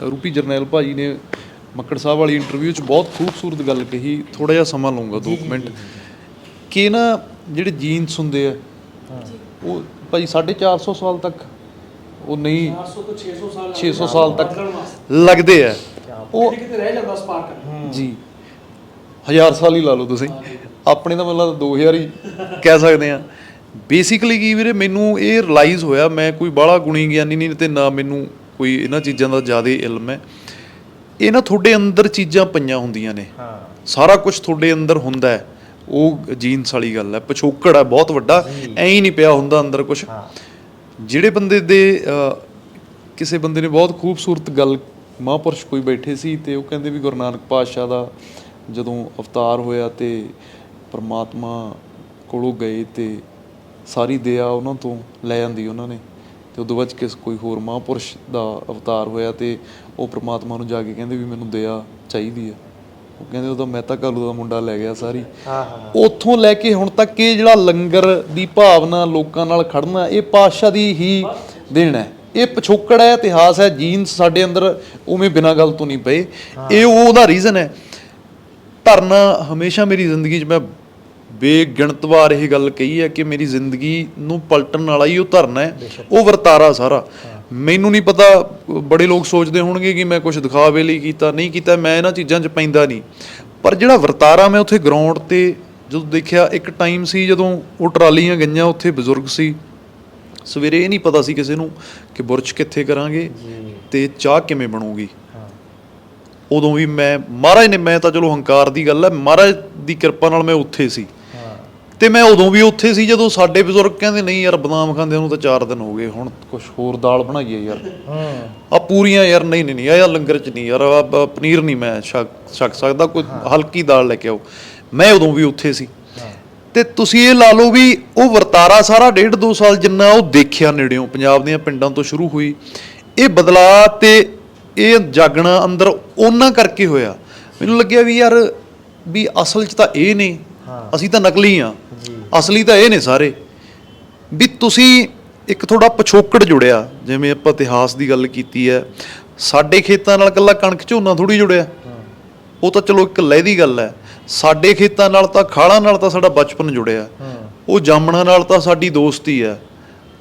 ਰੂਪੀ ਜਰਨੈਲ ਭਾਜੀ ਨੇ ਮੱਕੜ ਸਾਹਿਬ ਵਾਲੀ ਇੰਟਰਵਿਊ 'ਚ ਬਹੁਤ ਖੂਬਸੂਰਤ ਗੱਲ ਕਹੀ ਥੋੜਾ ਜਿਹਾ ਸਮਾਂ ਲਊਂਗਾ 2 ਮਿੰਟ। ਕਿ ਨਾ ਜਿਹੜੇ ਜੀਨਸ ਹੁੰਦੇ ਆ ਉਹ ਭਾਜੀ 450 ਸਾਲ ਤੱਕ ਉਹ ਨਹੀਂ 400 ਤੋਂ 600 ਸਾਲ 600 ਸਾਲ ਤੱਕ। ਲੱਗਦੇ ਆ। ਉਹ ਕਿਤੇ ਕਿਤੇ ਰਹਿ ਜਾਂਦਾ ਸਪਾਰਕ ਜੀ। ਹਜ਼ਾਰ ਸਾਲ ਹੀ ਲਾ ਲਓ ਤੁਸੀਂ। ਆਪਣੇ ਤਾਂ ਮਤਲਬ 2000 ਹੀ ਕਹਿ ਸਕਦੇ ਆ। ਬੇਸਿਕਲੀ ਕੀ ਵੀਰੇ ਮੈਨੂੰ ਇਹ ਰਿਅਲਾਈਜ਼ ਹੋਇਆ ਮੈਂ ਕੋਈ ਬਾਹਲਾ ਗੁਣੀ ਗਿਆਨੀ ਨਹੀਂ ਤੇ ਨਾ ਮੈਨੂੰ ਕੋਈ ਇਹਨਾਂ ਚੀਜ਼ਾਂ ਦਾ ਜ਼ਿਆਦਾ ਇਲਮ ਹੈ। ਇਹ ਨਾ ਤੁਹਾਡੇ ਅੰਦਰ ਚੀਜ਼ਾਂ ਪਈਆਂ ਹੁੰਦੀਆਂ ਨੇ। ਹਾਂ। ਸਾਰਾ ਕੁਝ ਤੁਹਾਡੇ ਅੰਦਰ ਹੁੰਦਾ ਹੈ। ਉਹ ਜੀਨਸ ਵਾਲੀ ਗੱਲ ਹੈ। ਪਿਛੋਕੜ ਹੈ ਬਹੁਤ ਵੱਡਾ। ਐਂ ਹੀ ਨਹੀਂ ਪਿਆ ਹੁੰਦਾ ਅੰਦਰ ਕੁਝ ਜਿਹੜੇ ਬੰਦੇ ਦੇ ਕਿਸੇ ਬੰਦੇ ਨੇ ਬਹੁਤ ਖੂਬਸੂਰਤ ਗੱਲ ਮਹਾਂਪੁਰਸ਼ ਕੋਈ ਬੈਠੇ ਸੀ ਤੇ ਉਹ ਕਹਿੰਦੇ ਵੀ ਗੁਰੂ ਨਾਨਕ ਪਾਤਸ਼ਾਹ ਦਾ ਜਦੋਂ ਅਵਤਾਰ ਹੋਇਆ ਤੇ ਪ੍ਰਮਾਤਮਾ ਕੋਲੋਂ ਗਏ ਤੇ ਸਾਰੀ ਦਇਆ ਉਹਨਾਂ ਤੋਂ ਲੈ ਜਾਂਦੀ ਉਹਨਾਂ ਨੇ। ਤੇ ਉਦੋਂ ਬਾਅਦ ਕਿਸ ਕੋਈ ਹੋਰ ਮਹਾਂਪੁਰਸ਼ ਦਾ ਅਵਤਾਰ ਹੋਇਆ ਤੇ ਉਹ ਪ੍ਰਮਾਤਮਾ ਨੂੰ ਜਾ ਕੇ ਕਹਿੰਦੇ ਵੀ ਮੈਨੂੰ ਦਇਆ ਚਾਹੀਦੀ ਹੈ ਉਹ ਕਹਿੰਦੇ ਉਹਦਾ ਮਹਿਤਾ ਕਾਲੂ ਦਾ ਮੁੰਡਾ ਲੈ ਗਿਆ ਸਾਰੀ। ਹਾਂ ਹਾਂ ਉੱਥੋਂ ਲੈ ਕੇ ਹੁਣ ਤੱਕ ਇਹ ਜਿਹੜਾ ਲੰਗਰ ਦੀ ਭਾਵਨਾ ਲੋਕਾਂ ਨਾਲ ਖੜਨਾ ਇਹ ਪਾਤਸ਼ਾਹ ਦੀ ਹੀ ਦੇਣ ਹੈ। ਇਹ ਪਿਛੋਕੜ ਹੈ ਇਤਿਹਾਸ ਹੈ ਜੀਨਸ ਸਾਡੇ ਅੰਦਰ ਉਵੇਂ ਬਿਨਾਂ ਗੱਲ ਤੋਂ ਨਹੀਂ ਪਏ। ਇਹ ਉਹਦਾ ਰੀਜ਼ਨ ਹੈ। ਧਰਨਾ ਹਮੇਸ਼ਾ ਮੇਰੀ ਜ਼ਿੰਦਗੀ 'ਚ ਮੈਂ ਬੇਗਿਣਤ ਵਾਰ ਇਹ ਗੱਲ ਕਹੀ ਹੈ ਕਿ ਮੇਰੀ ਜ਼ਿੰਦਗੀ ਨੂੰ ਪਲਟਣ ਵਾਲਾ ਹੀ ਉਹ ਧਰਨਾ ਹੈ। ਉਹ ਵਰਤਾਰਾ ਸਾਰਾ। ਮੈਨੂੰ ਨਹੀਂ ਪਤਾ ਬੜੇ ਲੋਕ ਸੋਚਦੇ ਹੋਣਗੇ ਕਿ ਮੈਂ ਕੁਝ ਦਿਖਾਵੇ ਲਈ ਕੀਤਾ ਨਹੀਂ ਕੀਤਾ ਮੈਂ ਇਹਨਾਂ ਚੀਜ਼ਾਂ 'ਚ ਪੈਂਦਾ ਨਹੀਂ। ਪਰ ਜਿਹੜਾ ਵਰਤਾਰਾ ਮੈਂ ਉੱਥੇ ਗਰਾਊਂਡ ਤੇ ਜਦੋਂ ਦੇਖਿਆ ਇੱਕ ਟਾਈਮ ਸੀ ਜਦੋਂ ਉਹ ਟਰਾਲੀਆਂ ਗਈਆਂ ਉੱਥੇ ਬਜ਼ੁਰਗ ਸੀ। ਸਵੇਰੇ ਇਹ ਨਹੀਂ ਪਤਾ ਸੀ ਕਿਸੇ ਨੂੰ ਕਿ ਬੁਰਜ ਕਿੱਥੇ ਕਰਾਂਗੇ ਤੇ ਚਾਹ ਕਿਵੇਂ ਬਣੂਗੀ। ਉਦੋਂ ਵੀ ਮੈਂ ਮਹਾਰਾਜ ਨੇ ਮੈਂ ਤਾਂ ਚਲੋ ਹੰਕਾਰ ਦੀ ਗੱਲ ਹੈ ਮਹਾਰਾਜ ਦੀ ਕਿਰਪਾ ਨਾਲ ਮੈਂ ਉੱਥੇ ਸੀ। ਤੇ ਮੈਂ ਉਦੋਂ ਵੀ ਉੱਥੇ ਸੀ ਜਦੋਂ ਸਾਡੇ ਬਜ਼ੁਰਗ ਕਹਿੰਦੇ ਨਹੀਂ ਯਾਰ ਬਦਾਮ ਖਾਂਦੇ ਨੂੰ ਤਾਂ 4 ਦਿਨ ਹੋ ਗਏ ਹੁਣ ਕੁਝ ਹੋਰ ਦਾਲ ਬਣਾਈਏ ਯਾਰ। ਹਾਂ। ਆ ਪੂਰੀਆਂ ਯਾਰ ਨਹੀਂ ਨਹੀਂ ਨਹੀਂ ਆ ਲੰਗਰ ਚ ਨਹੀਂ ਯਾਰ ਬ- ਪਨੀਰ ਨਹੀਂ ਮੈਂ ਛਕ ਸਕਦਾ ਕੋਈ ਹਲਕੀ ਦਾਲ ਲੈ ਕੇ ਆਓ। ਮੈਂ ਉਦੋਂ ਵੀ ਉੱਥੇ ਸੀ। ਤੇ ਤੁਸੀਂ ਇਹ ਲਾ ਲਓ ਵੀ ਉਹ ਵਰਤਾਰਾ ਸਾਰਾ ਡੇਢ ਦੋ ਸਾਲ ਜਿੰਨਾ ਉਹ ਦੇਖਿਆ ਨੇੜਿਓਂ ਪੰਜਾਬ ਦੀਆਂ ਪਿੰਡਾਂ ਤੋਂ ਸ਼ੁਰੂ ਹੋਈ। ਇਹ ਬਦਲਾ ਤੇ ਇਹ ਜਾਗਣਾ ਅੰਦਰ ਉਹਨਾਂ ਕਰਕੇ ਹੋਇਆ। ਮੈਨੂੰ ਲੱਗਿਆ ਵੀ ਯਾਰ ਵੀ ਅਸਲ 'ਚ ਤਾਂ ਇਹ ਨੇ ਹਾਂ। ਅਸੀਂ ਤਾਂ ਨਕਲੀ ਆ ਅਸਲੀ ਤਾਂ ਇਹ ਨੇ ਸਾਰੇ। ਵੀ ਤੁਸੀਂ ਇੱਕ ਥੋੜਾ ਪਿਛੋਕੜ ਜੁੜਿਆ, ਜਿਵੇਂ ਆਪਾਂ ਇਤਿਹਾਸ ਦੀ ਗੱਲ ਕੀਤੀ ਹੈ। ਸਾਡੇ ਖੇਤਾਂ ਨਾਲ ਇਕੱਲਾ ਕਣਕ ਝੋਨਾ ਥੋੜੀ ਜੁੜਿਆ। ਉਹ ਤਾਂ ਚਲੋ ਇੱਕ ਲਹਿਦੀ ਗੱਲ ਹੈ। ਸਾਡੇ ਖੇਤਾਂ ਨਾਲ ਤਾਂ, ਖਾਲਾਂ ਨਾਲ ਤਾਂ ਸਾਡਾ ਬਚਪਨ ਜੁੜਿਆ। ਉਹ ਜਾਮਣਾ ਨਾਲ ਤਾਂ ਸਾਡੀ ਦੋਸਤੀ ਹੈ।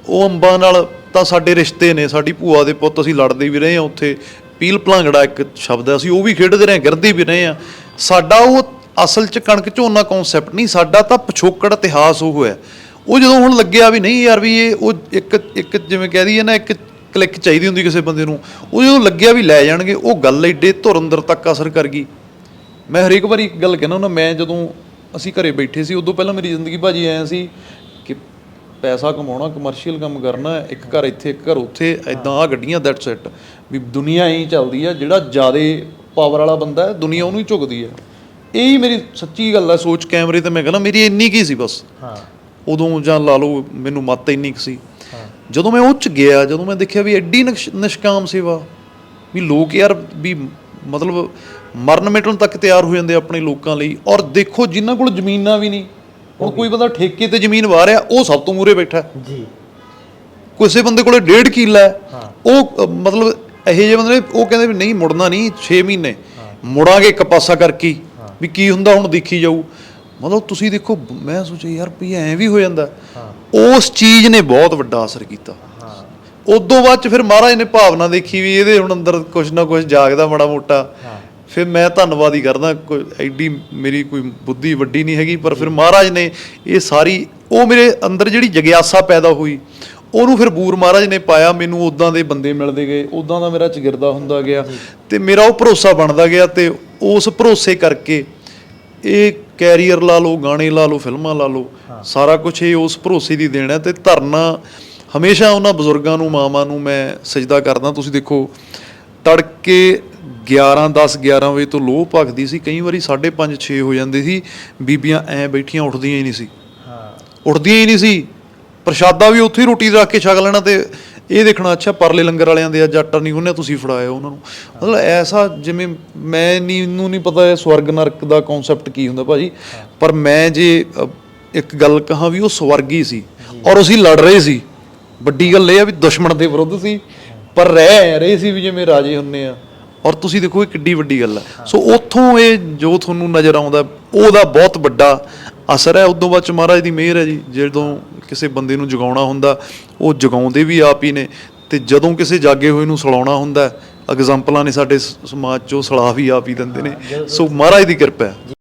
ਉਹ ਅੰਬਾਂ ਨਾਲ ਤਾਂ ਸਾਡੇ ਰਿਸ਼ਤੇ ਨੇ। ਸਾਡੀ ਭੂਆ ਦੇ ਪੁੱਤ ਅਸੀਂ ਲੜਦੇ ਵੀ ਰਹੇ ਹਾਂ ਉੱਥੇ। ਪੀਲ ਭਲਾਂਗੜਾ ਇੱਕ ਸ਼ਬਦ ਹੈ। ਅਸੀਂ ਉਹ ਵੀ ਖੇਡਦੇ ਰਹੇ ਗਿਰਦੇ ਵੀ ਰਹੇ ਹਾਂ। ਸਾਡਾ ਉਹ ਅਸਲ 'ਚ ਕਣਕ ਝੋਨਾ ਕਨਸੈਪਟ ਨਹੀਂ, ਸਾਡਾ ਤਾਂ ਪਿਛੋਕੜ ਇਤਿਹਾਸ ਉਹ ਹੈ। ਉਹ ਜਦੋਂ ਹੁਣ ਲੱਗਿਆ ਵੀ ਨਹੀਂ ਯਾਰ ਵੀ ਇਹ, ਉਹ ਇੱਕ ਇੱਕ ਜਿਵੇਂ ਕਹਿ ਦਈਏ ਨਾ, ਇੱਕ ਕਲਿੱਕ ਚਾਹੀਦੀ ਹੁੰਦੀ ਕਿਸੇ ਬੰਦੇ ਨੂੰ। ਉਹ ਜਦੋਂ ਲੱਗਿਆ ਵੀ ਲੈ ਜਾਣਗੇ, ਉਹ ਗੱਲ ਏਡੇ ਧੁਰ ਅੰਦਰ ਤੱਕ ਅਸਰ ਕਰ ਗਈ। ਮੈਂ ਹਰੇਕ ਵਾਰੀ ਇੱਕ ਗੱਲ ਕਹਿੰਦਾ ਹੁੰਦਾ, ਮੈਂ ਜਦੋਂ ਅਸੀਂ ਘਰੇ ਬੈਠੇ ਸੀ, ਉਦੋਂ ਪਹਿਲਾਂ ਮੇਰੀ ਜ਼ਿੰਦਗੀ ਭਾਜੀ ਆਇਆ ਸੀ ਕਿ ਪੈਸਾ ਕਮਾਉਣਾ ਕਮਰਸ਼ੀਅਲ ਕੰਮ ਕਰਨਾ, ਇੱਕ ਘਰ ਇੱਥੇ, ਇੱਕ ਘਰ ਉੱਥੇ ਐਦਾਂ ਆ ਗੱਡੀਆਂ ਦੈਟਸ ਇਟ ਵੀ ਦੁਨੀਆ ਐਂ ਚੱਲਦੀ ਆ, ਜਿਹੜਾ ਜ਼ਿਆਦਾ ਪਾਵਰ ਵਾਲਾ ਬੰਦਾ ਹੈ, ਦੁਨੀਆ ਉਹਨੂੰ ਹੀ ਝੁਕਦੀ ਹੈ। ਇਹ ਮੇਰੀ ਸੱਚੀ ਗੱਲ ਹੈ ਸੋਚ ਕੈਮਰੇ ਤੇ ਮੈਂ ਕਹਿੰਦਾ ਮੇਰੀ ਇੰਨੀ ਕੀ ਸੀ ਬਸ। ਹਾਂ। ਉਦੋਂ ਜਾਂ ਲਾ ਲਓ ਮੈਨੂੰ ਮੱਤ ਇੰਨੀ ਕੁ ਸੀ। ਹਾਂ। ਜਦੋਂ ਮੈਂ ਉਹ ਚ ਗਿਆ ਜਦੋਂ ਮੈਂ ਦੇਖਿਆ ਵੀ ਐਡੀ ਨਿਸ਼- ਨਿਸ਼ਕਾਮ ਸੇਵਾ ਵੀ ਲੋਕ ਯਾਰ ਵੀ ਮਤਲਬ ਮਰਨ ਮਿਟਣ ਤੱਕ ਤਿਆਰ ਹੋ ਜਾਂਦੇ ਆਪਣੇ ਲੋਕਾਂ ਲਈ ਔਰ ਦੇਖੋ ਜਿਨ੍ਹਾਂ ਕੋਲ ਜ਼ਮੀਨਾਂ ਵੀ ਨਹੀਂ ਹੁਣ ਕੋਈ ਬੰਦਾ ਠੇਕੇ ਤੇ ਜ਼ਮੀਨ ਵਾਹ ਰਿਹਾ ਉਹ ਸਭ ਤੋਂ ਮੂਰੇ ਬੈਠਾ। ਜੀ। ਕਿਸੇ ਬੰਦੇ ਕੋਲੇ ਡੇਢ ਕਿੱਲਾ ਹੈ। ਉਹ ਮਤਲਬ ਇਹੋ ਜਿਹੇ ਬੰਦੇ ਉਹ ਕਹਿੰਦੇ ਵੀ ਨਹੀਂ ਮੁੜਨਾ ਨਹੀਂ 6 ਮਹੀਨੇ। ਮੁੜਾਂਗੇ ਇੱਕ ਪਾਸਾ ਕਰਕੇ। ਵੀ ਕੀ ਹੁੰਦਾ ਹੁਣ ਦੇਖੀ ਜਾਊ। ਮਤਲਬ ਤੁਸੀਂ ਦੇਖੋ ਮੈਂ ਸੋਚਿਆ ਯਾਰ ਵੀ ਐਂ ਵੀ ਹੋ ਜਾਂਦਾ। ਉਸ ਚੀਜ਼ ਨੇ ਬਹੁਤ ਵੱਡਾ ਅਸਰ ਕੀਤਾ। ਹਾਂ। ਉਦੋਂ ਬਾਅਦ ਚ ਫਿਰ ਮਹਾਰਾਜ ਨੇ ਭਾਵਨਾ ਦੇਖੀ ਵੀ ਇਹਦੇ ਹੁਣ ਅੰਦਰ ਕੁਝ ਨਾ ਕੁਝ ਜਾਗਦਾ ਮਾੜਾ ਮੋਟਾ। ਫਿਰ ਮੈਂ ਧੰਨਵਾਦ ਹੀ ਕਰਦਾ ਕੋਈ ਐਡੀ ਮੇਰੀ ਕੋਈ ਬੁੱਧੀ ਵੱਡੀ ਨਹੀਂ ਹੈਗੀ ਪਰ ਫਿਰ ਮਹਾਰਾਜ ਨੇ ਇਹ ਸਾਰੀ ਉਹ ਮੇਰੇ ਅੰਦਰ ਜਿਹੜੀ ਜਗਿਆਸਾ ਪੈਦਾ ਹੋਈ ਉਹਨੂੰ ਫਿਰ ਬੂਰ ਮਹਾਰਾਜ ਨੇ ਪਾਇਆ ਮੈਨੂੰ ਉਦਾਂ ਦੇ ਬੰਦੇ ਮਿਲਦੇ ਗਏ ਉਦਾਂ ਦਾ ਮੇਰਾ ਚਗਿਰਦਾ ਹੁੰਦਾ ਗਿਆ ਤੇ ਮੇਰਾ ਉਹ ਭਰੋਸਾ ਬਣਦਾ ਗਿਆ ਤੇ ਉਸ ਭਰੋਸੇ ਕਰਕੇ ਇਹ ਕੈਰੀਅਰ ਲਾ ਲਓ ਗਾਣੇ ਲਾ ਲਓ ਫਿਲਮਾਂ ਲਾ ਲਓ ਸਾਰਾ ਕੁਝ ਇਹ ਉਸ ਭਰੋਸੇ ਦੀ ਦੇਣ ਹੈ ਤੇ ਧਰਨਾ ਹਮੇਸ਼ਾ ਉਹਨਾਂ ਬਜ਼ੁਰਗਾਂ ਨੂੰ ਮਾਵਾਂ ਨੂੰ ਮੈਂ ਸਜਦਾ ਕਰਦਾ। ਤੁਸੀਂ ਦੇਖੋ ਤੜਕੇ 11 10 11 ਵਜੇ ਤੋਂ ਲੋਹ ਭਗਦੀ ਸੀ। ਕਈ ਵਾਰੀ 5:30 6 ਹੋ ਜਾਂਦੇ ਸੀ। ਬੀਬੀਆਂ ਐ ਬੈਠੀਆਂ ਉੱਠਦੀਆਂ ਹੀ ਨਹੀਂ ਸੀ। ਹਾਂ। ਉੱਠਦੀਆਂ ਹੀ ਨਹੀਂ ਸੀ। ਪ੍ਰਸ਼ਾਦਾ ਵੀ ਉੱਥੇ ਹੀ ਰੋਟੀ ਰੱਖ ਕੇ ਛਕ ਲੈਣਾ ਤੇ ਇਹ ਦੇਖਣਾ ਅੱਛਾ, ਪਰਲੇ ਲੰਗਰ ਵਾਲਿਆਂ ਦੇ ਅੱਜ ਆਟਾ ਨਹੀਂ, ਉਹਨੇ ਤੁਸੀਂ ਫੜਾਇਆ ਉਹਨਾਂ ਨੂੰ। ਮਤਲਬ ਐਸਾ ਜਿਵੇਂ ਮੈਂ ਨਹੀਂ ਨੂੰ ਨਹੀਂ ਪਤਾ ਇਹ ਸਵਰਗ ਨਰਕ ਦਾ ਕਨਸੈਪਟ ਕੀ ਹੁੰਦਾ ਭਾਜੀ। ਪਰ ਮੈਂ ਜੇ ਇੱਕ ਗੱਲ ਕਹਾਂ ਵੀ ਉਹ ਸਵਰਗੀ ਸੀ ਔਰ ਅਸੀਂ ਲੜ ਰਹੇ ਸੀ। ਵੱਡੀ ਗੱਲ ਇਹ ਆ ਵੀ ਦੁਸ਼ਮਣ ਦੇ ਵਿਰੁੱਧ ਸੀ, ਪਰ ਰਹਿ ਰਹੇ ਸੀ ਵੀ ਜਿਵੇਂ ਰਾਜੇ ਹੁੰਨੇ ਆ। ਔਰ ਤੁਸੀਂ ਦੇਖੋ ਇਹ ਕਿੱਡੀ ਵੱਡੀ ਗੱਲ ਹੈ ਸੋ ਉੱਥੋਂ ਇਹ ਜੋ ਤੁਹਾਨੂੰ ਨਜ਼ਰ ਆਉਂਦਾ, ਉਹਦਾ ਬਹੁਤ ਵੱਡਾ ਅਸਰ ਹੈ ਉਦੋਂ ਬਾਅਦ ਚ ਮਹਾਰਾਜ ਦੀ ਮਿਹਰ ਹੈ ਜੀ। ਜਦੋਂ ਕਿਸੇ ਬੰਦੇ ਨੂੰ ਜਗਾਉਣਾ ਹੁੰਦਾ ਉਹ ਜਗਾਉਂਦੇ ਵੀ ਆਪ ਹੀ ਨੇ। ਤੇ ਜਦੋਂ ਕਿਸੇ ਜਾਗੇ ਹੋਏ ਨੂੰ ਸਲਾਉਣਾ ਹੁੰਦਾ ਐਗਜ਼ਾਮਪਲਾਂ ਨੇ ਸਾਡੇ ਸਮਾਜ ਚੋਂ ਸਲਾਹ ਵੀ ਆਪ ਹੀ ਦਿੰਦੇ ਨੇ। ਸੋ ਮਹਾਰਾਜ ਦੀ ਕਿਰਪਾ ਹੈ।